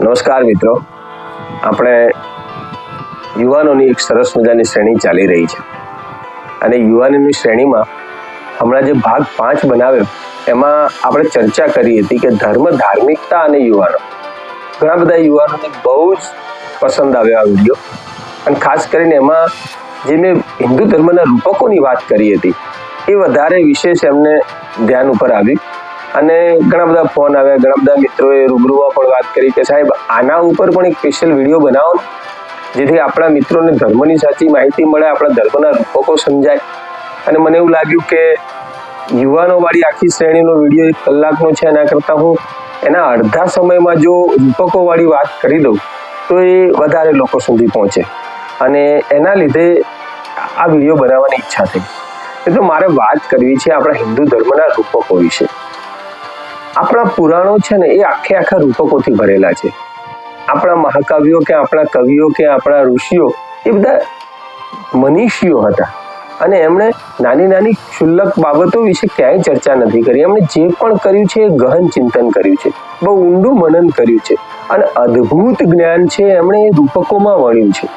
નમસ્કાર મિત્રો. આપણે યુવાનોની એક સરસ મજાની શ્રેણી ચાલી રહી છે. અને યુવાનોની શ્રેણીમાં હમણાં જે ભાગ પાંચ બનાવ્યો, એમાં આપણે ચર્ચા કરી હતી કે ધર્મ, ધાર્મિકતા અને યુવાનો. ઘણા બધા યુવાનોને બહુ જ પસંદ આવ્યો આ વીડિયો. અને ખાસ કરીને એમાં જે મેં હિન્દુ ધર્મના રૂપકોની વાત કરી હતી, એ વધારે વિશેષ એમને ધ્યાન ઉપર આવ્યું અને ઘણા બધા ફોન આવ્યા, ઘણા બધા મિત્રોએ રૂબરૂમાં પણ વાત કરી કે સાહેબ, આના ઉપર પણ એક સ્પેશિયલ વીડિયો બનાવો જેથી આપણા મિત્રોને ધર્મની સાચી માહિતી મળે, આપણા ધર્મના રૂપકો સમજાય. અને મને એવું લાગ્યું કે યુવાનો વાળી આખી શ્રેણીનો વીડિયો એક કલાકનો છે, એના કરતાં હું એના અડધા સમયમાં જો રૂપકો વાળી વાત કરી દઉં, તો એ વધારે લોકો સુધી પહોંચે. અને એના લીધે આ વીડિયો બનાવવાની ઈચ્છા થઈ. એટલે મારે વાત કરવી છે આપણા હિન્દુ ધર્મના રૂપકો વિશે. આપણા પુરાણો છે ને એ આખે આખા રૂપકોથી ભરેલા છે. આપણા મહાકાવ્યો કે આપણા કવિઓ કે આપણા ઋષિઓ એ બધા મનીષીઓ હતા. અને એમણે નાની નાની ક્ષુલ્લક બાબતો વિશે ક્યાંય ચર્ચા નથી કરી. એમણે જે પણ કર્યું છે એ ગહન ચિંતન કર્યું છે. બહુ ઊંડું મનન કર્યું છે. અને અદ્ભુત જ્ઞાન છે એમણે એ રૂપકોમાં વણ્યું છે.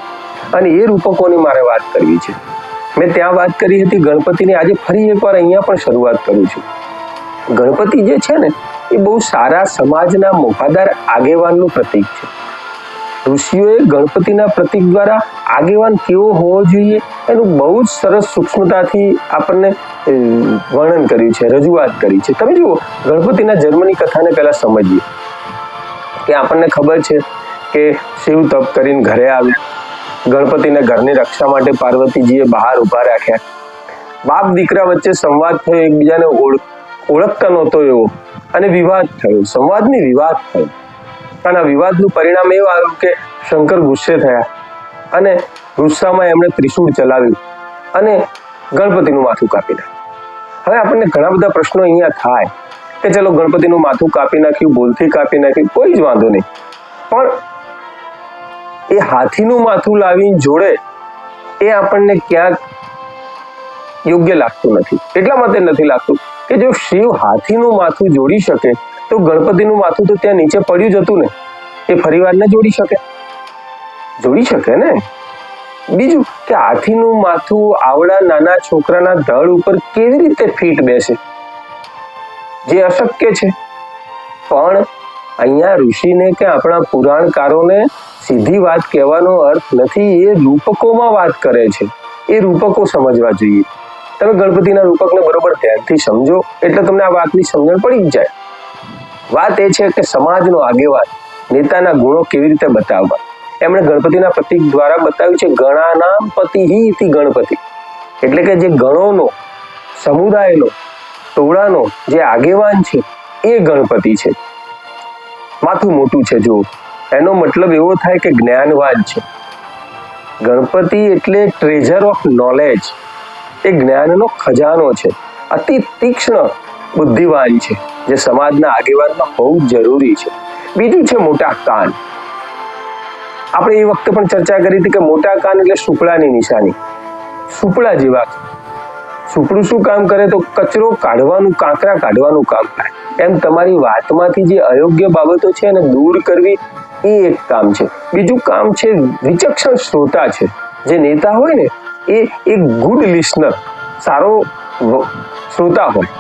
અને એ રૂપકોની મારે વાત કરવી છે. મેં ત્યાં વાત કરી હતી, ગણપતિની. આજે ફરી એકવાર અહીંયા પણ શરૂઆત કરું છું. ગણપતિ જે છે ને એ બહુ સારા સમાજના મોભાદાર આગેવાનનું પ્રતીક છે. ઋષિઓએ ગણપતિના પ્રતીક દ્વારા આગેવાન કેવો હોવો જોઈએ એનું બહુ જ સરસ સૂક્ષ્મતાથી આપણને વર્ણન કર્યું છે, રજૂઆત કરી છે. તમે જુઓ, ગણપતિના જન્મની કથાને પહેલા સમજીએ. કે આપણને ખબર છે કે શિવ તપ કરીને ઘરે આવ્યા ગણપતિને ઘરની રક્ષા માટે પાર્વતીજીએ બહાર ઊભા રાખ્યા. બાપ દીકરા વચ્ચે સંવાદ થયો, એકબીજાને ઓળ- ઓળખતા નહોતો એવો. અને વિવાદ થયો. સંવાદની વિવાદ થયો. અને વિવાદનું પરિણામ એવું આવ્યું કે શંકર ગુસ્સે થયા અને ગુસ્સામાં એમણે ત્રિશૂળ ચલાવ્યું અને ગણપતિનું માથું કાપી નાખ્યું. હવે આપણને ઘણા બધા પ્રશ્નો અહીંયા થાય કે ચલો ગણપતિનું માથું કાપી નાખ્યું ભૂલથી કાપી નાખ્યું, કોઈ જ વાંધો નહીં. પણ એ હાથીનું માથું લાવીને જોડે એ આપણને ક્યાંક યોગ્ય લાગતું નથી. એટલા માટે નથી લાગતું. કે જો શિવ હાથીનું માથું જોડી શકે, તો ગણપતિનું માથું તો ત્યાં નીચે પડ્યું જ હતું ને, એ ફરીવાર જોડી શકે? જોડી શકે ને? બીજું કે હાથીનું માથું આવડા નાના છોકરાના ધડ ઉપર કેવી રીતે ફીટ બેસે? જે અશક્ય છે. પણ અહીંયા ઋષિને કે આપણા પુરાણકારોને સીધી વાત કહેવાનો અર્થ નથી, એ રૂપકોમાં વાત કરે છે. એ રૂપકો સમજવા જોઈએ. તમે ગણપતિના રૂપકને બરોબર ધ્યાનથી સમજો, એટલે તમને આ વાતની સમજણ પડી જાય. વાત એ છે કે સમાજનો આગેવાન, નેતાના ગુણો કેવી રીતે બતાવવા? એમણે ગણપતિના પ્રતિક દ્વારા બતાવ્યું છે ગણાનામ પતિ હિ ગણપતિ. એટલે કે જે ગણોનો, સમુદાયનો, ટોળાનો જે આગેવાન છે, એ ગણપતિ છે. માથું મોટું છે જો એનો મતલબ એવો થાય કે જ્ઞાનવાન છે. ગણપતિ એટલે ટ્રેઝર ઓફ નોલેજ એ જ્ઞાનનો ખજાનો છે. અતિ તીક્ષ્ણ બુદ્ધિવાન છે, જે સમાજના આગેવાનમાં બહુ જરૂરી છે. બીજું છે મોટા કાન. આપણે એ વખતે પણ ચર્ચા કરી હતી કે મોટા કાન એટલે સુપડાની નિશાની. સુપડા જેવા સુપડું શું કામ કરે તો કચરો કાઢવાનું, કાંકરા કાઢવાનું કામ કરે એમ તમારી વાતમાંથી જે અયોગ્ય બાબતો છે એને દૂર કરવી એ એક કામ છે. બીજું કામ છે વિચક્ષણ શ્રોતા છે. જે નેતા હોય ને એ એક ગુડ લિસનર સારો શ્રોતા હોય,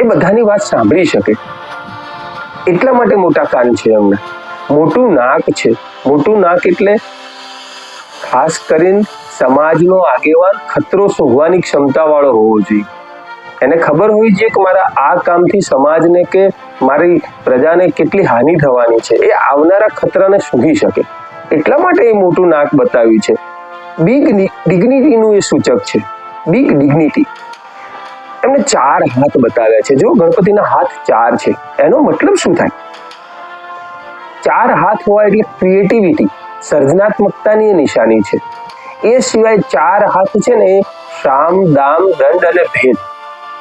એ બધાની વાત સાંભળી શકે. એટલા માટે મોટા કાન છે એમને. મોટું નાક છે. મોટું નાક એટલે ખાસ કરીને સમાજનો આગેવાન ખતરો શોધવાની ક્ષમતા વાળો હોવો જોઈએ. એને ખબર હોવી જોઈએ કે મારા આ કામથી સમાજને કે મારી પ્રજાને કેટલી હાનિ થવાની છે. એ આવનારા ખતરાને શોધી શકે. એટલા માટે એ મોટું નાક બતાવ્યું છે. બિગ ડિગ્નિટીનું એ સૂચક છે. બિગ ડિગ્નિટી એમને ચાર હાથ બતાવ્યા છે. જો ગણપતિના હાથ ચાર છે, એનો મતલબ શું થાય? ચાર હાથ હોય એટલે ક્રિએટિવિટી સર્જનાત્મકતાની નિશાની છે. એ સિવાય ચાર હાથ છે ને સામ, દામ, દંડ અને ભેદ.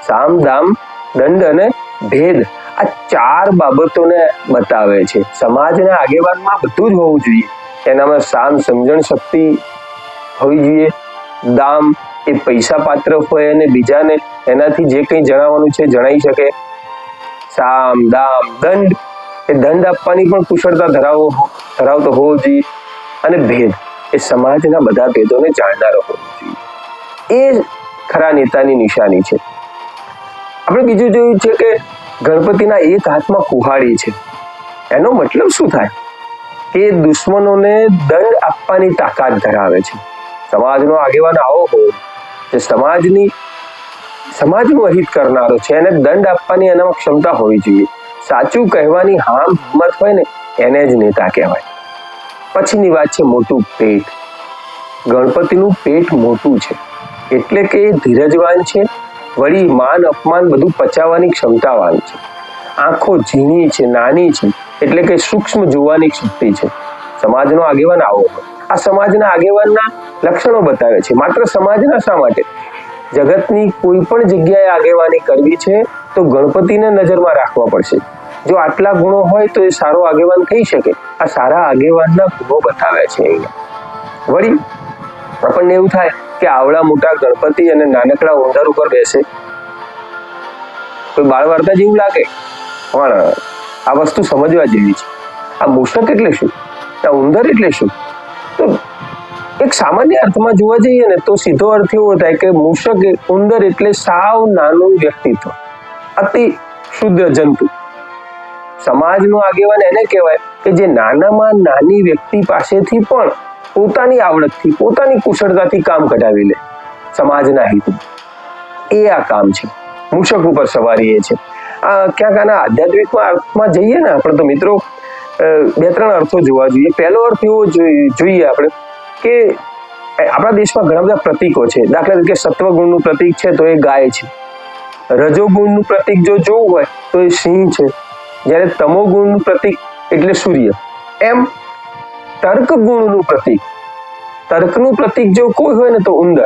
સામ, દામ, દંડ અને ભેદ. આ ચાર બાબતોને બતાવે છે. સમાજના આગેવાનમાં બધું જ હોવું જોઈએ. એનામાં સામ, સમજણ શક્તિ હોવી જોઈએ દામ એ પૈસા પાત્ર હોય અને બીજાને એનાથી જે કંઈ જણાવવાનું છે જણાવી શકે. સામ, દામ, દંડ, એ દંડ આપવાની પણ કુશળતા ધરાવો ધરાવતો હોવો જોઈએ. અને ભેદ એ સમાજના બધા ભેદોને જાણનારો હોવો જોઈએ. એ ખરા નેતાની નિશાની છે. આપણે બીજું જોયું છે કે ગણપતિના એક હાથમાં કુહાડી છે. એનો મતલબ શું થાય? કે દુશ્મનોને દંડ આપવાની તાકાત ધરાવે છે. સમાજનો આગેવાન આવો હોય, જે સમાજની, સમાજનું અહિત કરનારો છે, એને દંડ આપવાની એનામાં ક્ષમતા હોવી જોઈએ. સાચું કહેવાની હામ, હિંમત હોય ને, એને જ નેતા કહેવાય. પછીની વાત છે મોટું પેટ. ગણપતિનું પેટ મોટું છે. એટલે કે એ ધીરજવાન છે, વળી માન, અપમાન બધું પચાવવાની ક્ષમતાવાન છે. આંખો ઝીણી છે, નાની છે, એટલે કે સૂક્ષ્મ જોવાની શક્તિ છે. સમાજનો આગેવાન આવો હોય. આ સમાજના આગેવાનના લક્ષણો બતાવે છે. માત્ર સમાજના શા માટે? જગતની કોઈ પણ જગ્યાએ આગેવાની કરવી છે, તો ગણપતિને નજરમાં રાખવા પડશે. જો આટલા ગુણો હોય, તો એ સારો આગેવાન થઈ શકે. આ સારા આગેવાનના ગુણો બતાવે છે અહીંયા. વળી, આપણને એવું થાય કે આવડા મોટા ગણપતિ અને નાનકડા ઉંદર ઉપર બેસે. કોઈ બાળ વાર્તા જેવું લાગે? પણ આ વસ્તુ સમજવા જેવી છે. આ મૂષક એટલે શું? આ ઉંદર એટલે શું? એક સામાન્ય અર્થમાં જોવા જઈએ ને તો સીધો અર્થ એવો થાય કે મૂષક ઉંદર એટલે સાવ નાનું વ્યક્તિત્વ, અતિ શુદ્ધ જંતુ. સમાજનો આગેવાન એને કહેવાય કે જે નાનામાં નાની વ્યક્તિ પાસેથી પણ પોતાની આવડતથી, પોતાની કુશળતાથી કામ કઢાવી લે સમાજના હિત એ આ કામ છે. મૂષક ઉપર સવારી એ છે. આ ક્યાંક આના આધ્યાત્મિકમાં અર્થમાં જઈએ ને આપણે તો મિત્રો બે ત્રણ અર્થો જોવા જોઈએ. પહેલો અર્થ એવો જોઈ- જોઈએ આપણે. કે આપણા દેશમાં ઘણા બધા પ્રતીકો છે. દાખલા તરીકે સત્વગુણનું પ્રતીક છે તો એ ગાય છે. રજોગુણનું પ્રતીક જો જોવું હોય તો એ સિંહ છે. જ્યારે તમોગુણનું પ્રતીક એટલે સૂર્ય. એમ તર્ક ગુણનું પ્રતીક. તર્કનું પ્રતીક જો કોઈ હોય ને તો ઉંદર.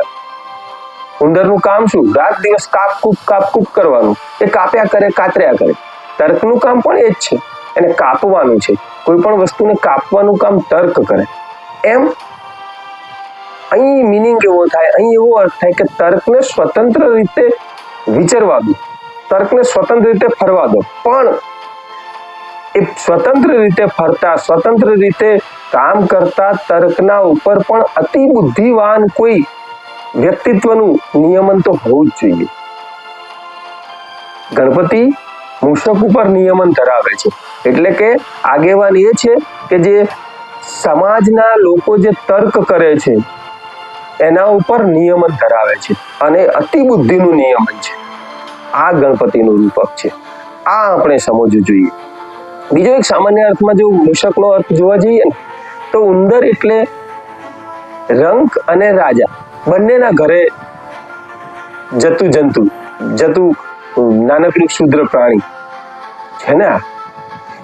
ઉંદરનું કામ શું? રાત દિવસ કાપ કૂપ કાપ કૂપ કરવાનું. એ કાપ્યા કરે, કાતર્યા કરે. તર્કનું કામ પણ એ જ છે. એને કાપવાનું છે. કોઈ પણ વસ્તુને કાપવાનું કામ તર્ક કરે. એમ અહીં મિનિંગ એવો થાય? અહીં એવો અર્થ થાય કે તર્કને સ્વતંત્ર રીતે વિચારવા દો. તર્કને સ્વતંત્ર રીતે ફરવા દો. પણ એ સ્વતંત્ર રીતે ફરતા, સ્વતંત્ર રીતે કામ કરતા તર્કના ઉપર પણ અતિ બુદ્ધિવાન કોઈ વ્યક્તિત્વનું નિયમન તો હોવું જ જોઈએ. ગણપતિ મૂષક ઉપર નિયમન ધરાવે છે. એટલે કે આગેવાન એ છે કે જે સમાજના લોકો જે તર્ક કરે છે એના ઉપર નિયમન ધરાવે છે અને અતિબુદ્ધિનું નિયમન છે. આ ગણપતિનું રૂપક છે. આ આપણે સમજવું જોઈએ. બીજો એક સામાન્ય અર્થમાં જો મૂષકનો અર્થ જોવા જઈએ ને, તો ઉંદર એટલે રંક અને રાજા. બંનેના ઘરે જતું જંતુ, જતું નાનકડું શુદ્ર પ્રાણી. છે ને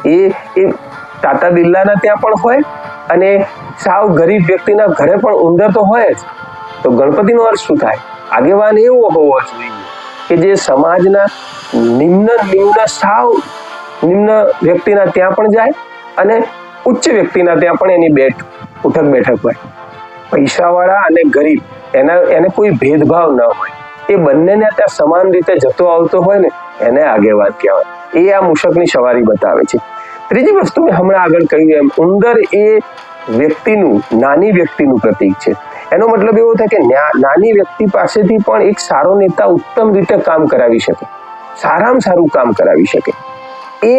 એ એ તાતા બિરલાના ત્યાં પણ હોય અને સાવ ગરીબ વ્યક્તિના ઘરે પણ ઉંદર તો હોય જ. તો ગણપતિનો અર્થ શું થાય? આગેવાન એવો હોવો જોઈએ કે જે સમાજના નિમ્ન નિમ્ન સાવ નિમ્ન વ્યક્તિના ત્યાં પણ જાય અને ઉચ્ચ વ્યક્તિના ત્યાં પણ એની બેઠ ઉઠક બેઠક હોય. પૈસાવાળા અને ગરીબ, એના એને કોઈ ભેદભાવ ન હોય. એ બંનેને ત્યાં સમાન રીતે જતો આવતો હોય ને, એને આગેવાન કહેવાય. એ આ મૂષકની સવારી બતાવે છે. ત્રીજી વસ્તુ મેં હમણાં આગળ કહ્યું એમ, ઉંદર એ વ્યક્તિનું, નાની વ્યક્તિનું પ્રતીક છે. એનો મતલબ એવો થાય કે નાની વ્યક્તિ પાસેથી પણ એક સારો નેતા ઉત્તમ રીતે કામ કરાવી શકે. સારામાં સારું કામ કરાવી શકે. એ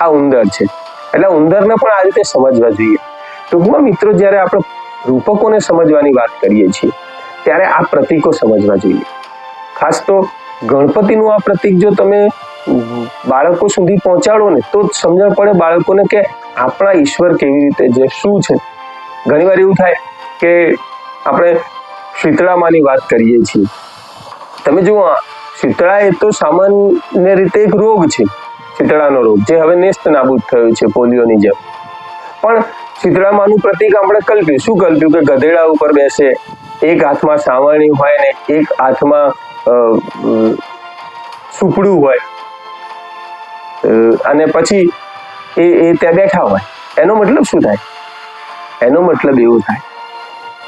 આ ઉંદર છે. એટલે ઉંદરને પણ આ રીતે સમજવા જોઈએ. ટૂંકમાં મિત્રો, જ્યારે આપણે રૂપકોને સમજવાની વાત કરીએ છીએ, ત્યારે આ પ્રતીકો સમજવા જોઈએ. ખાસ તો ગણપતિનું આ પ્રતીક જો તમે બાળકો સુધી પહોંચાડો ને, તો સમજણ પડે બાળકોને કે આપણા ઈશ્વર કેવી રીતે જે શું છે. ઘણીવાર એવું થાય કે આપણે શીતળામાની વાત કરીએ છીએ. તમે જુઓ શીતળા એ તો સામાન્ય રીતે એક રોગ છે, શીતળાનો રોગ, જે હવે નેસ્ત નાબૂદ થયો છે પોલિયોની જેમ. પણ શીતળામાનું પ્રતિક આપણે કલ્પ્યું. શું કલ્પ્યું? કે ગધેડા ઉપર બેસે, એક હાથમાં સાવરણી હોય ને એક હાથમાં સુપડું હોય. અને પછી એ એ ત્યાં બેઠા હોય. એનો મતલબ શું થાય? એનો મતલબ એવું થાય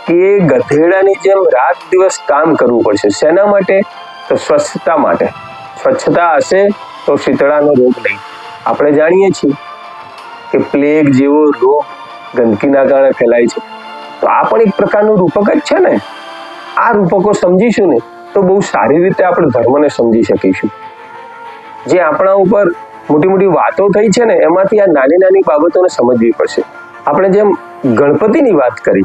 કે ગધેડાની જેમ રાત દિવસ કામ કરવું પડશે. શેના માટે? તો સ્વચ્છતા માટે. સ્વચ્છતા હશે તો શીતળાનો રોગ નહીં. આપણે જાણીએ છીએ કે પ્લેગ જેવો રોગ ગંદકીના કારણે ફેલાય છે. તો આ પણ એક પ્રકારનું રૂપક જ છે ને? આ રૂપકો સમજીશું ને, તો બહુ સારી રીતે આપણે ધર્મને સમજી શકીશું. જે આપણા ઉપર મોટી મોટી વાતો થઈ છે ને, એમાંથી આ નાની નાની બાબતોને સમજવી પડશે. આપણે જેમ ગણપતિની વાત કરી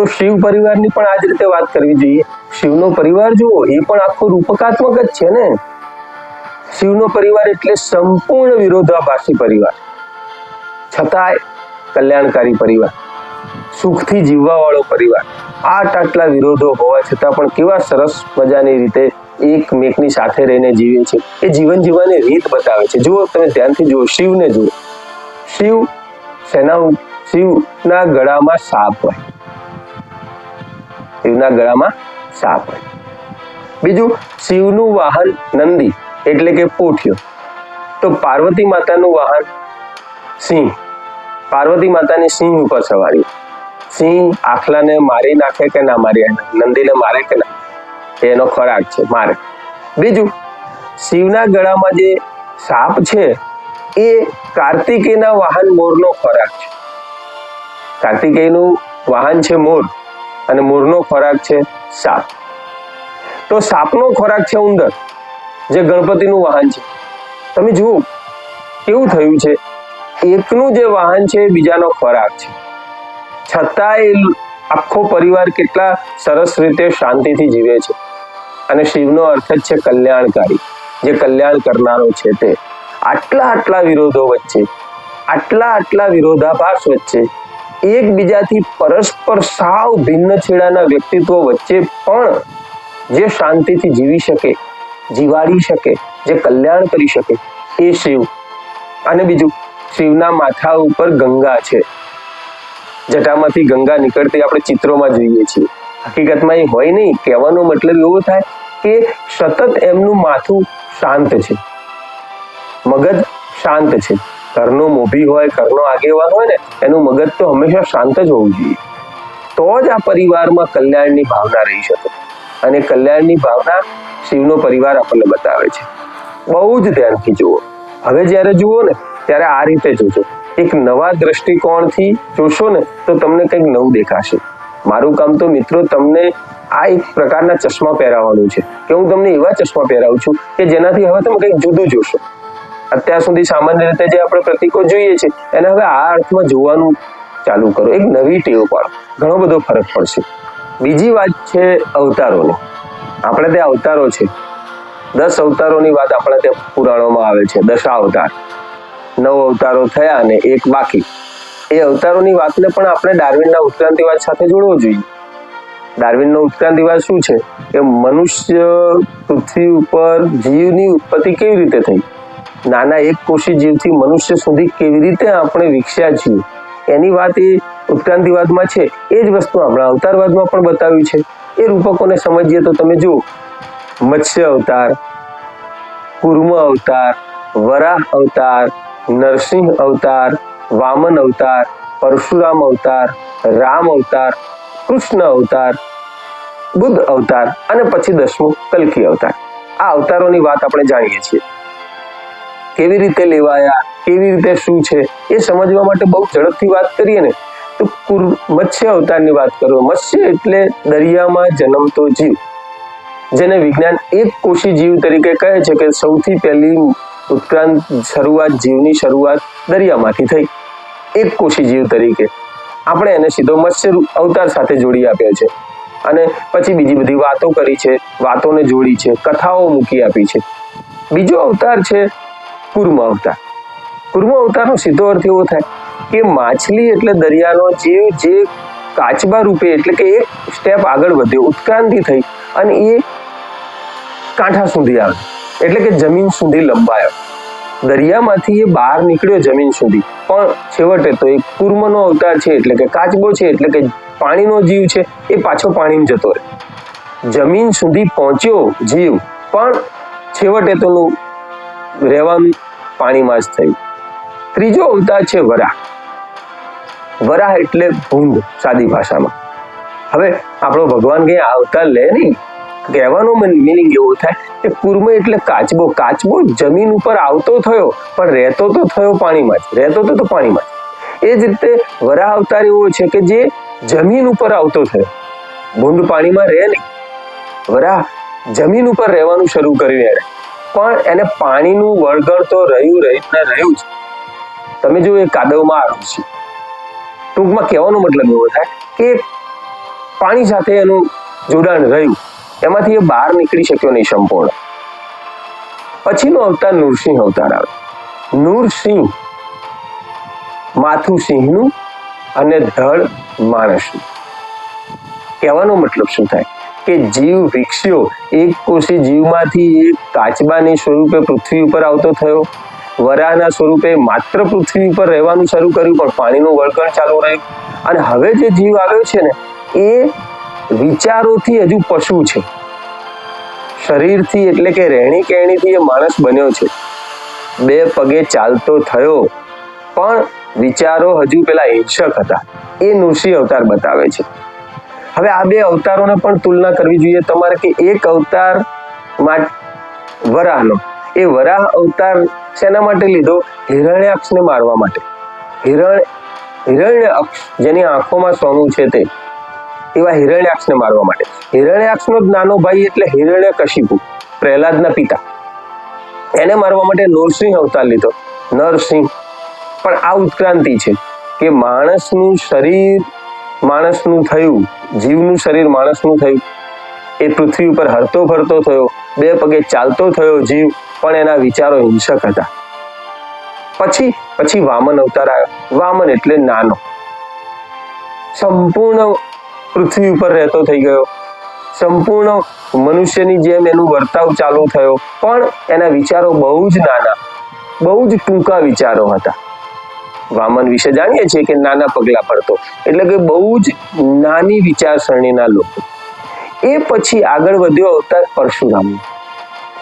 તો શિવ પરિવારની પણ આ રીતે વાત કરવી જોઈએ. શિવનો પરિવાર જુઓ, એ પણ આખો રૂપકાત્મક જ છે ને. શિવનો પરિવાર એટલે સંપૂર્ણ વિરોધાભાસી પરિવાર. છતાંય કલ્યાણકારી પરિવાર. સુખથી જીવવા વાળો પરિવાર. આટ આટલા વિરોધો હોવા છતાં પણ કેવા સરસ મજાની રીતે એકમેકની સાથે રહીને જીવે છે એ જીવન જીવવાની રીત બતાવે છે. જુઓ, તમે ધ્યાનથી જુઓ, શિવને જુઓ. શિવ સેના શિવના ગળામાં સાપ હોય. શિવના ગળામાં સાપ બીજું, શિવનું વાહન નંદી, એટલે કે પોઠિયો. તો પાર્વતી માતાનું વાહન સિંહ. પાર્વતી માતાની સિંહ ઉપર સવારી. સિંહ આખલાને મારી નાખે કે ના મારી નંદીને મારે કે ના એનો ખોરાક છે, મારે. બીજું, શિવના ગળામાં જે સાપ છે, એ કાર્તિકેયના વાહન મોરનો ખોરાક છે. કાર્તિકેયનું વાહન છે મોર. અને મોરનો ખોરાક છે સાપ. તો સાપનો ખોરાક છે ઉંદર, જે ગણપતિનું વાહન છે. તમે જુઓ, કેવું થયું છે? એકનું જે વાહન છે બીજાનો ખોરાક છે. છતાંય આખો પરિવાર કેટલા સરસ રીતે શાંતિથી જીવે છે. અને શિવનો અર્થ જ છે કલ્યાણકારી, જે કલ્યાણ કરનારો છે તે. આટલા આટલા વિરોધો વચ્ચે, આટલા આટલા વિરોધાભાસ વચ્ચે એકબીજાથી પરસ્પર સાવ ભિન્ન છેડાના વ્યક્તિત્વ વચ્ચે પણ જે શાંતિથી જીવી શકે, જીવાડી શકે, જે કલ્યાણ કરી શકે, એ શિવ. અને બીજું, શિવના માથા ઉપર ગંગા છે. જટામાંથી ગંગા નીકળતી આપણે ચિત્રોમાં જોઈએ છીએ. હકીકતમાં એ હોય નહીં. કહેવાનો મતલબ એવો થાય કે સતત એમનું માથું શાંત છે. મગજ શાંત છે. ઘરનો મોભી હોય, ઘરનો આગેવાન હોય ને, એનું મગજ તો હંમેશા શાંત જ હોવું જોઈએ. તો જ આ પરિવારમાં કલ્યાણની ભાવના રહી શકે. અને કલ્યાણની ભાવના શિવનો પરિવાર આપણને બતાવે છે. બહુ જ ધ્યાનથી જુઓ. હવે જ્યારે જુઓ ને, ત્યારે આ રીતે જોજો. એક નવા દ્રષ્ટિકોણથી જોશો ને, તો તમને કંઈક નવું દેખાશે. મારું કામ તો મિત્રો તમને આ એક પ્રકારના ચશ્મા પહેરાવવાનું છે. કે હું તમને એવા ચશ્મા પહેરાવું છું કે જેનાથી હવે તમે કંઈક જુદું જોશો. અત્યાર સુધી સામાન્ય રીતે જે આપણે પ્રતિકો જોઈએ છે, એને હવે આ અર્થમાં જોવાનું ચાલુ કરો. એક નવી ટેવ પાડો. ઘણો બધો ફરક પડશે. બીજી વાત છે અવતારોની. આપણે ત્યાં અવતારો છે. દસ અવતારોની વાત આપણે ત્યાં પુરાણોમાં આવે છે. દશા અવતાર. નવ અવતારો થયા અને એક બાકી. એ અવતારોની વાતને પણ આપણે ડાર્વિનના ઉત્ક્રાંતિવાદ સાથે જોડવો જોઈએ. ડાર્વિનનો ઉત્ક્રાંતિવાદ શું છે? કે મનુષ્ય પૃથ્વી ઉપર જીવની ઉત્પત્તિ કેવી રીતે થઈ? નાના એક કોષી જીવથી મનુષ્ય સુધી કેવી રીતે આપણે વિકસ્યા છીએ? એની વાત એ ઉત્ક્રાંતિવાદમાં છે. એ જ વસ્તુ આપણા અવતારવાદમાં પણ બતાવ્યું છે. એ રૂપકોને સમજીએ તો તમે જુઓ. મત્સ્ય અવતાર, કુર્મ અવતાર, વરાહ અવતાર, નરસિંહ અવતાર, વામન અવતાર, પરશુરામ અવતાર, રામ અવતાર, કૃષ્ણ અવતાર, બુદ્ધ અવતાર અને પછી દસમું કલ્કી અવતાર. આ અવતારોની વાત આપણે જાણીએ છીએ. કેવી રીતે લેવાયા, કેવી રીતે શું છે, એ સમજવા માટે બહુ ઝડપથી વાત કરીએ ને, તો મત્સ્ય અવતારની વાત કરો. મત્સ્ય એટલે દરિયામાં જન્મતો જીવ, જેને વિજ્ઞાન એક કોષી જીવ તરીકે કહે છે કે સૌથી પહેલી ઉત્ક્રાંત શરૂઆત જીવની શરૂઆત દરિયામાંથી થઈ. એક કોષી જીવ તરીકે. આપણે એને સીધો મત્સ્ય અવતાર સાથે જોડી આપ્યો છે. અને પછી બીજી બધી વાતો કરી છે, વાતોને જોડી છે, કથાઓ મૂકી આપી છે. બીજો અવતાર છે કુર્મ અવતાર. કુર્મ અવતારનો સીધો અર્થ એવો થાય કે માછલી એટલે દરિયાનો જીવ જે કાચબા રૂપે એટલે કે એક સ્ટેપ આગળ વધ્યો ઉત્ક્રાંતિ થઈ અને એ કાંઠા સુધી આવે. એટલે કે જમીન સુધી લંબાયો. દરિયામાંથી એ બહાર નીકળ્યો જમીન સુધી. પણ છેવટે તો એ કુર્મનો અવતાર છે એટલે કે કાચબો છે એટલે કે પાણીનો જીવ છે, એ પાછો પાણીમાં જતો રહે. જમીન સુધી પહોંચ્યો જીવ. પણ છેવટે તેનું રહેવાનું પાણીમાં જ થયું. ત્રીજો અવતાર છે વરાહ. વરાહ એટલે ભૂંડ સાદી ભાષામાં. હવે આપણો ભગવાન કઈ અવતાર લે નહીં. કહેવાનો મિનિંગ એવો થાય કે કુર્મ એટલે કાચબો. કાચબો જમીન ઉપર આવતો થયો, પણ રહેતો તો થયો પાણીમાં જ. રહેતો તો પાણીમાં જ. એ જ રીતે વરાહ અવતાર એવો છે કે જે જમીન ઉપર આવતો થયો. ભૂંડ પાણીમાં રહે નહીં. વરાહ જમીન ઉપર રહેવાનું શરૂ કર્યું એણે પણ એને પાણીનું વળગણ તો રહ્યું રહ્યું રહ્યું જ. તમે જો એ કાદવમાં આવ્યું છે. ટૂંકમાં કહેવાનો મતલબ એવો થાય કે પાણી સાથે એનું જોડાણ રહ્યું. એમાંથી એ બહાર નીકળી શક્યો નહીં સંપૂર્ણ. પછીનો અવતાર નૃસિંહ અવતાર આવે. નૃસિંહ માથું સિંહનું અને ધડ માણસનું. કહેવાનો મતલબ શું થાય? કે જીવ વિકસ્યો, એક કોષી જીવમાંથી એક કાચબાની સ્વરૂપે પૃથ્વી ઉપર આવતો થયો. વરાના સ્વરૂપે માત્ર પૃથ્વી ઉપર રહેવાનું શરૂ કર્યું, પણ પાણીનું વળગણ ચાલુ રહ્યું. અને હવે જે જીવ આવ્યો છે ને, એ વિચારોથી હજુ પશુ છે. શરીરથી એટલે કે રહેણી કહેણીથી એ માણસ બન્યો છે. બે પગે ચાલતો થયો, પણ વિચારો હજુ પેલા હિંસક હતા. એ નૃષિ અવતાર બતાવે છે. હવે આ બે અવતારોને પણ તુલના કરવી જોઈએ. તમારે કે એક અવતાર વરાહનો. એ વરાહ અવતાર શેના માટે લીધો? હિરણ્યાક્ષને મારવા માટે. હિરણ હિરણ્યક્ષ, જેની આંખોમાં સોનું છે તે, એવા હિરણ્યાક્ષને મારવા માટે. હિરણ્યાક્ષનો જ નાનો ભાઈ એટલે હિરણ્ય કશિપુ પ્રહલાદના પિતા. એને મારવા માટે નરસિંહ અવતાર લીધો. નરસિંહ. પણ આ ઉત્ક્રાંતિ છે કે માણસનું શરીર માણસનું થયું, જીવનું શરીર માણસનું થયું. એ પૃથ્વી ઉપર હરતો ફરતો થયો, બે પગે ચાલતો થયો જીવ, પણ એના વિચારો હિંસક હતા. પછી પછી વામન અવતાર આવ્યો. વામન એટલે નાનો. સંપૂર્ણ પૃથ્વી ઉપર રહેતો થઈ ગયો. સંપૂર્ણ મનુષ્યની જેમ એનું વર્તાવ ચાલુ થયો. પણ એના વિચારો બહુ જ નાના, બહુ જ ટૂંકા વિચારો હતા. વામન વિશે જાણીએ છીએ કે નાના પગલા પડતો. એટલે કે બહુ જ નાની વિચારસરણીના લોકો. એ પછી આગળ વધ્યો અવતાર પરશુરામ.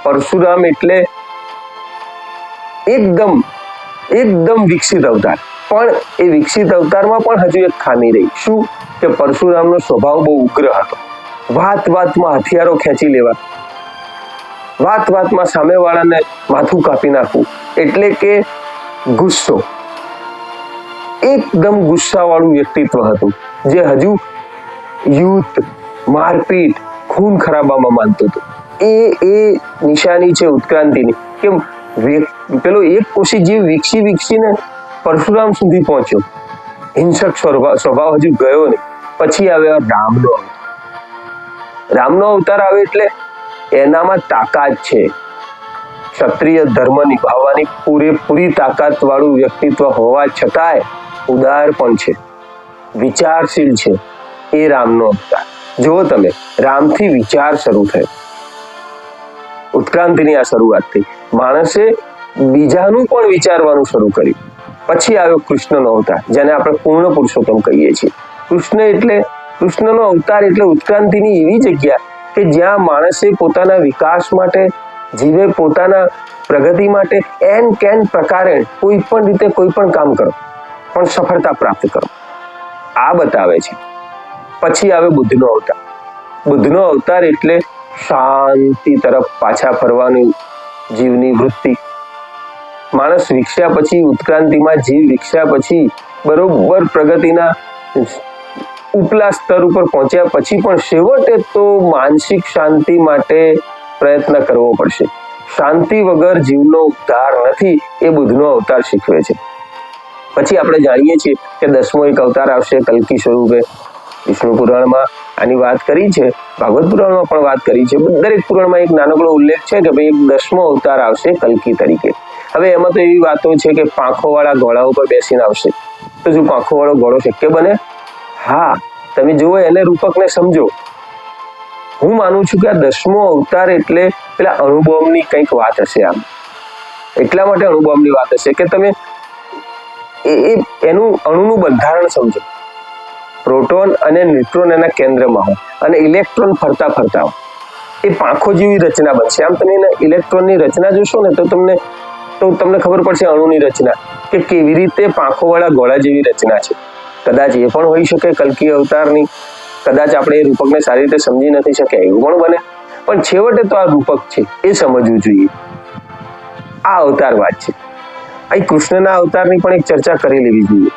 પરશુરામ એટલે એકદમ એકદમ વિકસિત અવતાર. પણ એ વિકસિત અવતારમાં પણ હજુ એક ખામી રહી. શું? કે પરશુરામનો સ્વભાવ બહુ ઉગ્ર હતો. વાત વાતમાં હથિયારો ખેંચી લેવા. વાત વાતમાં સામેવાળાને માથું કાપી નાખવું. એટલે કે ગુસ્સો. એકદમ ગુસ્સાવાળું વ્યક્તિત્વ હતું, જે હજુ યુદ્ધ, મારપીટ, ખૂન ખરાબામાં માનતું હતું. એ એ નિશાની છે ઉત્ક્રાંતિની, કેમ પેલો એક કોશી જીવ વિકસી વિકસીને પરશુરામ સુધી પહોંચ્યો. હિંસક સ્વભાવ હજુ ગયો નહીં. પછી આવે રામનો રામનો અવતાર આવે એટલે એનામાં તાકાત છે. ક્ષત્રિય ધર્મ નિભાવવાની પૂરેપૂરી તાકાત વાળું વ્યક્તિત્વ હોવા છતાંય ઉદાર પણ છે. વિચારશીલ છે. એ રામનો અવતાર. જુઓ તમે, રામથી વિચાર શરૂ થયો. ઉત્ક્રાંતિની આ શરૂઆત થઈ માણસે બીજાનું પણ વિચારવાનું શરૂ કર્યું. પછી આવ્યો કૃષ્ણનો અવતાર, જેને આપણે પૂર્ણ પુરુષોત્તમ કહીએ છીએ. કૃષ્ણ એટલે, કૃષ્ણનો અવતાર એટલે ઉત્ક્રાંતિની એવી જગ્યા કે જ્યાં માણસે પોતાના વિકાસ માટે, જીવે પોતાના પ્રગતિ માટે એન કેન પ્રકારે કોઈ પણ રીતે કોઈ પણ કામ કરો. પણ સફળતા પ્રાપ્ત કરો. આ બતાવે છે. પછી આવે બુદ્ધનો અવતાર. બુદ્ધનો અવતાર એટલે શાંતિ તરફ પાછા ફરવાની જીવની વૃત્તિ. માણસ વિકસ્યા પછી ઉત્ક્રાંતિમાં જીવ વિકસ્યા પછી બરોબર પ્રગતિના ઉપલા સ્તર ઉપર પહોંચ્યા પછી પણ છેવટે તો માનસિક શાંતિ માટે પ્રયત્ન કરવો પડશે. શાંતિ વગર જીવનો ઉદ્ધાર નથી એ બુદ્ધનો અવતાર શીખવે છે. પછી આપણે જાણીએ છીએ કે દસમો એક અવતાર આવશે કલકી સ્વરૂપે. વિષ્ણુ પુરાણમાં આની વાત કરી છે. ભાગવત પુરાણમાં પણ વાત કરી છે. દરેક પુરાણમાં એક નાનકડો ઉલ્લેખ છે કે ભાઈ એક દસમો અવતાર આવશે કલકી તરીકે. હવે એમાં તો એવી વાતો છે કે પાંખો વાળા ઘોડા ઉપર બેસીને આવશે. તો શું પાંખો વાળો ઘોડો શક્ય બને? હા. તમે જુઓ એને રૂપકને સમજો. હું માનું છું કે આ દસમો અવતાર એટલે પેલા અણુબોમ્બની કંઈક વાત હશે આમ. એટલા માટે અણુબોમ્બની વાત હશે કે તમે એ એનું અણુનું બંધારણ સમજો. પ્રોટોન અને ન્યુટ્રોન એના કેન્દ્રમાં હોય અને ઇલેક્ટ્રોન ફરતા ફરતા હોય. એ પાંખો જેવી રચના બનશે. આમ તમે ઇલેક્ટ્રોનની રચના જોશો ને, તો તમને તો તમને ખબર પડશે અણુની રચના કે કેવી રીતે પાંખો વાળા ગોળા જેવી રચના છે. કદાચ એ પણ હોઈ શકે કલ્કી અવતારની. કદાચ આપણે એ રૂપકને સારી રીતે સમજી નથી શક્યા, એવું પણ બને. પણ છેવટે તો આ રૂપક છે, એ સમજવું જોઈએ. આ અવતાર વાત છે. અહીં કૃષ્ણના અવતારની પણ એક ચર્ચા કરી લેવી જોઈએ.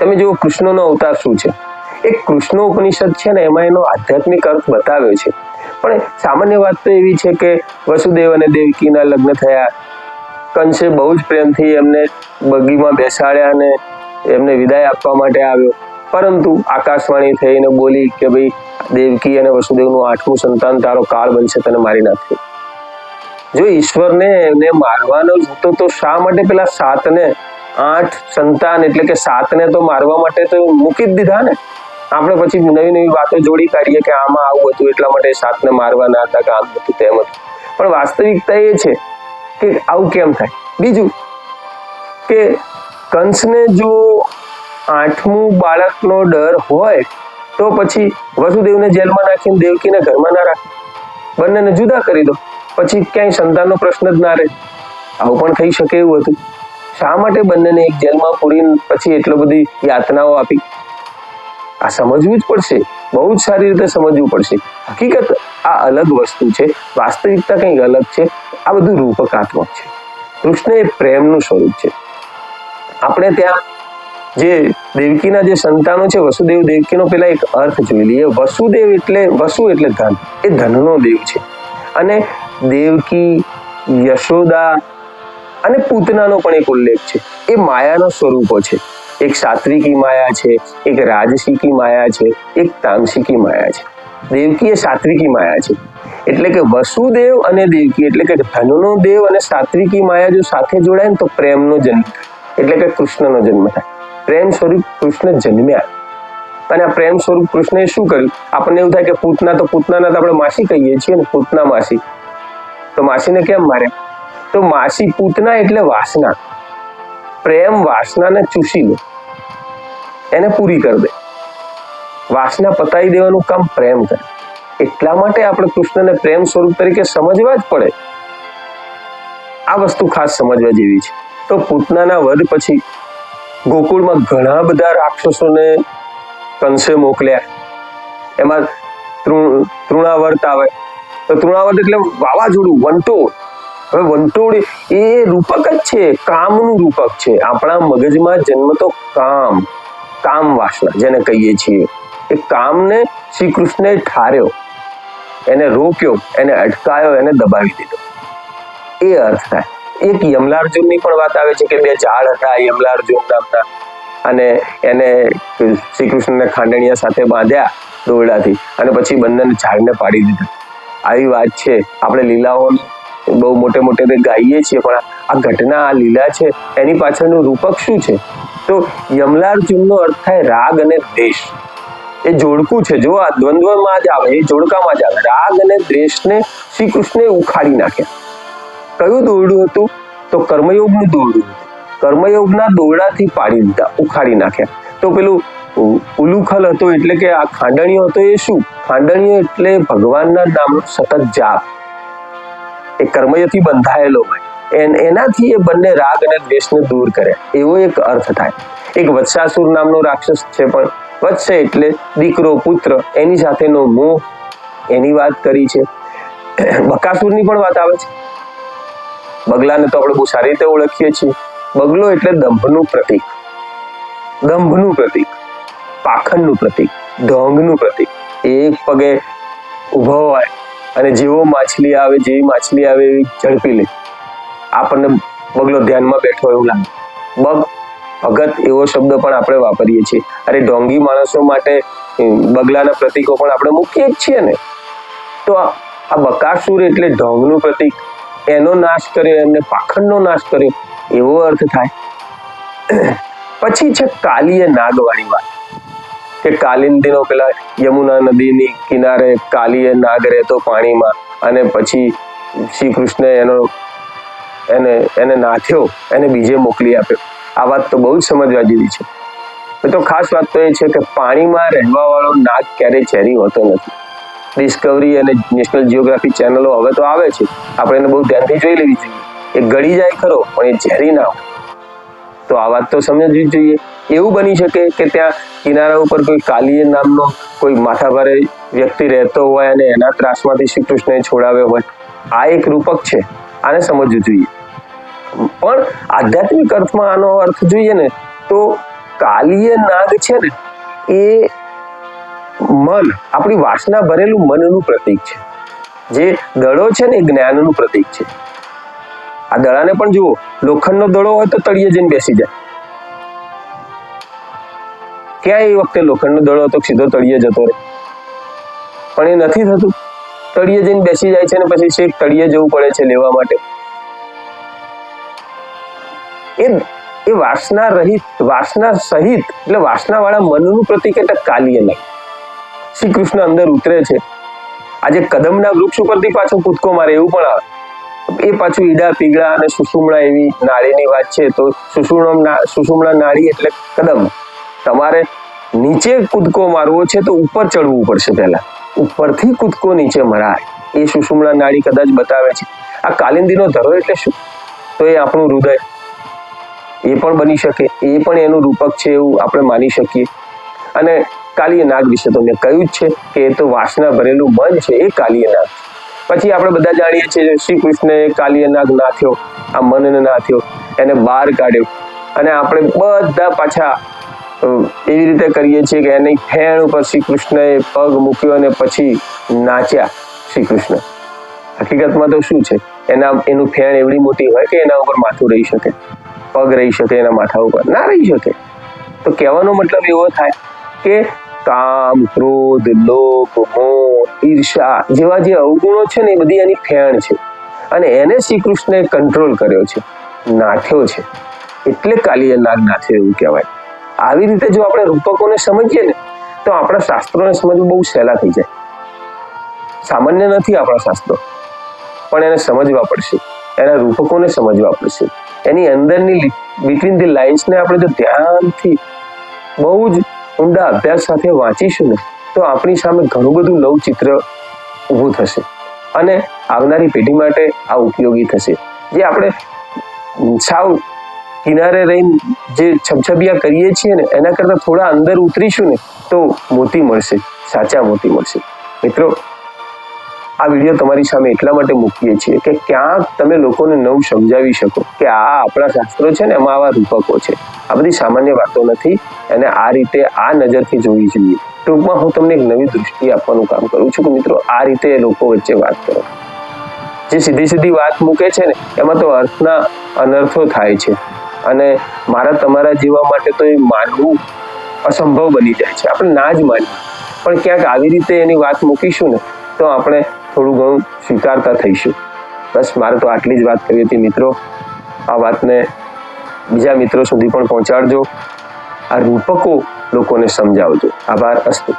તમે જુઓ, કૃષ્ણનો અવતાર શું છે? એક કૃષ્ણ ઉપનિષદ છે ને, એમાં એનો આધ્યાત્મિક અર્થ બતાવ્યો છે. પણ સામાન્ય વાત તો એવી છે કે વસુદેવ અને દેવકીના લગ્ન થયા. કંસે બહુ જ પ્રેમથી એમને બગીમાં બેસાડ્યા અને એમને વિદાય આપવા માટે આવ્યો. પરંતુ આકાશવાણી થઈને બોલી કે ભાઈ, દેવકી અને વસુદેવનું આઠમું સંતાન, તારો કાળ બનશે, તને મારી નાખશે જો ઈશ્વરને એને મારવાનો જ હતો તો શા માટે પેલા સાતને આઠ સંતાન એટલે કે સાતને તો મારવા માટે તો મૂકી જ દીધા ને? આપણે પછી નવી નવી વાતો જોડી કાઢીએ કે આમાં આવું હતું, એટલા માટે સાતને મારવાના હતા કે આમ હતું, તેમ હતું. પણ વાસ્તવિકતા એ છે કે આવું કેમ થાય? બીજું કે કંસને જો આઠમું બાળકનો ડર હોય, તો પછી વસુદેવને જેલમાં નાખીને દેવકીને ઘરમાં ના રાખે. બંનેને જુદા કરી દો. પછી ક્યાંય સંતાનનો પ્રશ્ન જ ના રહે. આવું પણ થઈ શકે એવું હતું. શા માટે બંનેને એક જેલમાં પૂરીને પછી એટલો બધી યાતનાઓ આપી? આ સમજવું જ પડશે. બહુ જ સારી રીતે સમજવું પડશે. હકીકત આ અલગ વસ્તુ છે. વાસ્તવિકતા કંઈક અલગ છે. આ બધું રૂપકાત્મક છે. કૃષ્ણ એ પ્રેમનું સ્વરૂપ છે. આપણે ત્યાં જે દેવકીના જે સંતાનો છે, વસુદેવ દેવકીનો પેલા એક અર્થ જોઈ લઈએ. વસુદેવ એટલે, વસુ એટલે ધન. એ ધનનો દેવ છે. અને દેવકી, યશોદા અને પૂતનાનો પણ એક ઉલ્લેખ છે. એ માયાના સ્વરૂપો છે. એક સાત્વિકી માયા છે, એક રાજસિકી માયા છે, એક તામસિકી માયા છે. દેવકી એ સાત્વિકી માયા છે. એટલે કે વસુદેવ અને દેવકી, એટલે કે ધનનો દેવ અને સાત્વિકી માયા જો સાથે જોડાય ને તો પ્રેમનો જન્મ એટલે કે કૃષ્ણનો જન્મ થાય. પ્રેમ સ્વરૂપ કૃષ્ણ જન્મ્યા. અને આ પ્રેમ સ્વરૂપ કૃષ્ણએ શું કર્યું? આપણને એવું થાય કે પૂતના તો પૂતનાના તો આપણે માસી કહીએ છીએ ને, પૂતના માસી. તો માસીને કેમ માર્યા? તો માસી પૂતના એટલે વાસના. પ્રેમ વાસનાને ચૂસી લે. એને પૂરી કરી દે. વાસના પતાવી દેવાનું કામ પ્રેમ કરે. એટલા માટે આપણે કૃષ્ણને પ્રેમ સ્વરૂપ તરીકે સમજવા જ પડે. આ વસ્તુ ખાસ સમજવા જેવી છે. તો પૂતનાના વધ પછી ગોકુળમાં ઘણા બધા રાક્ષસોને કંસે મોકલ્યા. એમાં તૃણાવર્ત આવે. તો તૃણાવર્ત એટલે વાવાઝોડું, વંટોળ. હવે વંટોળ એ રૂપક જ છે, કામનું રૂપક છે. આપણા મગજમાં જન્મતો કામ કામ વાસના જેને કહીએ છીએ. એ કામને શ્રી કૃષ્ણે ઠાર્યો, એને રોક્યો, એને અટકાયો, એને દબાવી દીધો. એ અર્થ થાય. એક યમલાર્જુનની પણ વાત આવે છે કે બે ઝાડ હતા, યમલાર્જુન નામના. અને એને શ્રી કૃષ્ણને ખાંડણીયા સાથે બાંધ્યા દોરડાથી અને પછી બંનેને ઝાડને પાડી દીધા. આવી વાત છે. આપણે લીલાઓ બહુ મોટે મોટે તે ગાઈએ છીએ, પણ આ ઘટના, આ લીલા છે, એની પાછળનું રૂપક શું છે? તો યમલાર્જુનનો અર્થ થાય રાગ અને દ્વેષ. એ જોડકું છે. જો આ દ્વંદ્વમાં જ આવે, એ જોડકામાં જ આવે. રાગ અને દ્વેષને શ્રી કૃષ્ણે ઉખાડી નાખ્યા. કયું દોરડું હતું? તો કર્મયોગનું દોરડું કર્મયોગના દોરડાથી પાડી દીધા, ઉખાડી નાખ્યા. તો પેલું ઉલુખલ હતો એટલે કે આ ખાંડણીઓ હતો એ શું? ખાંડણીઓ એટલે ભગવાનના નામનો સતત જાપ. એ કર્મયોથી બંધાયેલો હોય. એનાથી એ બંને રાગ અને દ્વેષને દૂર કરે. એવો એક અર્થ થાય. એક વત્સાસુર નામનો રાક્ષસ છે પણ વત્સ એટલે દીકરો, પુત્ર, એની સાથેનો મોહ. એની વાત કરી છે. બકાસુરની પણ વાત આવે છે. બગલાને તો આપણે બહુ સારી રીતે ઓળખીએ છીએ. બગલો એટલે દંભનું પ્રતીક. દંભનું પ્રતીક. પાખંડનું પ્રતીક, ઢોંગનું પ્રતીક. એક પગે ઊભો હોય અને જેવો માછલી આવે, જેવી માછલી આવે એવી ઝડપી લે. આપણને બગલો ધ્યાનમાં બેઠો એવું લાગે. બગ, ભગત એવો શબ્દ પણ આપણે વાપરીએ છીએ. અરે, ઢોંગી માણસો માટે બગલાના પ્રતીકો પણ આપણે મૂકીએ જ છીએ ને. તો આ બકાસુર એટલે ઢોંગનું પ્રતીક, એનો નાશ કર્યો, એમને પાખંડનો નાશ કર્યો, એવો અર્થ થાય. પછી છે કાલીએ નાગવાળી વાત કે કાલિંદીનો પેલા યમુના નદીની કિનારે કાલીએ નાગ રહેતો પાણીમાં અને પછી શ્રી કૃષ્ણે એનો એને એને નાથ્યો, એને બીજે મોકલી આપ્યો. આ વાત તો બહુ જ સમજવા જેવી છે. તો ખાસ વાત તો એ છે કે પાણીમાં રહેવા વાળો નાગ ક્યારેય ચેરી હોતો નથી. ડિસ્કવરી અને નેશનલ જિયોગ્રાફી ચેનલો હવે તો આવે છે. આપણે એને બહુ ધ્યાનથી જોઈ લેવી જોઈએ. એ ગળી જાય ખરો, પણ એ ઝેરી ના હોય. તો આ વાત તો સમજવી જોઈએ. એવું બની શકે કે ત્યાં કિનારા ઉપર કોઈ કાલીય નામનો કોઈ માથાભારે વ્યક્તિ રહેતો હોય અને એના ત્રાસમાંથી શ્રી કૃષ્ણએ છોડાવ્યો હોય? આ એક રૂપક છે. આને સમજવું જોઈએ. પણ આધ્યાત્મિક અર્થમાં આનો અર્થ જોઈએ ને, તો કાલીય નાગ છે ને, એ મન, આપણી વાસના ભરેલું મનનું પ્રતીક છે. જે દડો છે ને એ જ્ઞાનનું પ્રતીક છે. આ દડાને પણ જુઓ, લોખંડનો દડો હોય તો તળિયે જઈને બેસી જાય. ક્યાં વખતે લોખંડનો દડો હતો? સીધો તળિયે જતો રહે પણ એ નથી થતું. તળિયે જઈને બેસી જાય છે અને પછી છેક તળિયે જવું પડે છે લેવા માટે. એ એ વાસના રહિત, વાસના સહિત, એટલે વાસના વાળા મનનું પ્રતિક એટલે કાલીય નહીં શ્રી કૃષ્ણ અંદર ઉતરે છે. આજે કદમના વૃક્ષ ઉપરથી પાછો કૂદકો મારે, એવું પણ આવે. એ પાછું ઈડા, પીગળા અને સુષુમણા એવી નાળીની વાત છે. તો સુષુમણા સુષુમણા નાળી એટલે કદમ. તમારે નીચે કૂદકો મારવો છે તો ઉપર ચડવું પડશે પહેલા. ઉપરથી કૂદકો નીચે મરાય. એ સુષુમણા નાડી કદાચ બતાવે છે. આ કાલિંદીનો ધરો એટલે શું? તો એ આપણું હૃદય. એ પણ બની શકે. એ પણ એનું રૂપક છે એવું આપણે માની શકીએ. અને કાલીય નાગ વિશે તો મેં કહ્યું જ છે કે એ તો વાસના ભરેલું મન છે, એ કાલીય નાગ. પછી આપણે બધા જાણીએ છીએ શ્રી કૃષ્ણએ કાલીય નાગ નાથ્યો આ મનને નાથ્યો એને બહાર કાઢ્યો. અને આપણે બધા પાછા એવી રીતે કરીએ છીએ કે એની ફેણ ઉપર શ્રી કૃષ્ણએ પગ મૂક્યો અને પછી નાચ્યા શ્રી કૃષ્ણ હકીકતમાં તો શું છે? એના એનું ફેણ એવડી મોટી હોય કે એના ઉપર માથું રહી શકે? પગ રહી શકે, એના માથા ઉપર? ના રહી શકે. તો કહેવાનો મતલબ એવો થાય કે કામ, ક્રોધ, લોભ, મોહ ઈર્ષા જેવા જે અવગુણો છે ને એ બધી એની ફેણ છે. અને એને શ્રી કૃષ્ણએ કંટ્રોલ કર્યો છે. નાથ્યો છે. એટલે કાલીએ નાગ નાથ્યો એવું કહેવાય. આવી રીતે જો આપણે રૂપકોને સમજીએ ને, તો આપણા શાસ્ત્રોને સમજવું બહુ સહેલા થઈ જાય. સામાન્ય નથી આપણા શાસ્ત્રો, પણ એને સમજવા પડશે. એના રૂપકોને સમજવા પડશે. એની અંદરની બિટવીન ધી લાઇન્સને આપણે જો ધ્યાનથી બહુ જ ઊંડા અભ્યાસ સાથે વાંચીશું ને, તો આપણી સામે ઘણું બધું નવું ચિત્ર ઊભું થશે. અને આવનારી પેઢી માટે આ ઉપયોગી થશે. જે આપણે સાવ કિનારે રહીને જે છબછબિયા કરીએ છીએ ને, એના કરતાં થોડા અંદર ઉતરીશું ને, તો મોતી મળશે, સાચા મોતી મળશે. મિત્રો, આ વીડિયો તમારી સામે એટલા માટે મૂકીએ છીએ કે ક્યાંક તમે લોકોને નવું સમજાવી શકો કે આ આપણા શાસ્ત્રો છે ને, એમાં આવા રૂપકો છે. આ બધી સામાન્ય વાતો નથી અને આ રીતે આ નજરથી જોવી જોઈએ. ટૂંકમાં હું તમને એક નવી દૃષ્ટિ આપવાનું કામ કરું છું કે મિત્રો, આ રીતે લોકો વચ્ચે વાત કરો. જે સીધી સીધી વાત મૂકે છે ને, એમાં તો અર્થના અનર્થો થાય છે. અને મારા તમારા જીવવા માટે તો એ માનવું અસંભવ બની જાય છે. આપણે ના જ માનીએ. પણ ક્યાંક આવી રીતે એની વાત મૂકીશું ને, તો આપણે થોડું ઘણું સ્વીકારતા થઈશું. બસ મારે તો આટલી જ વાત કરી હતી મિત્રો. આ વાતને બીજા મિત્રો સુધી પણ પહોંચાડજો. આ રૂપકો લોકોને સમજાવજો. આભાર, અસ્તુ.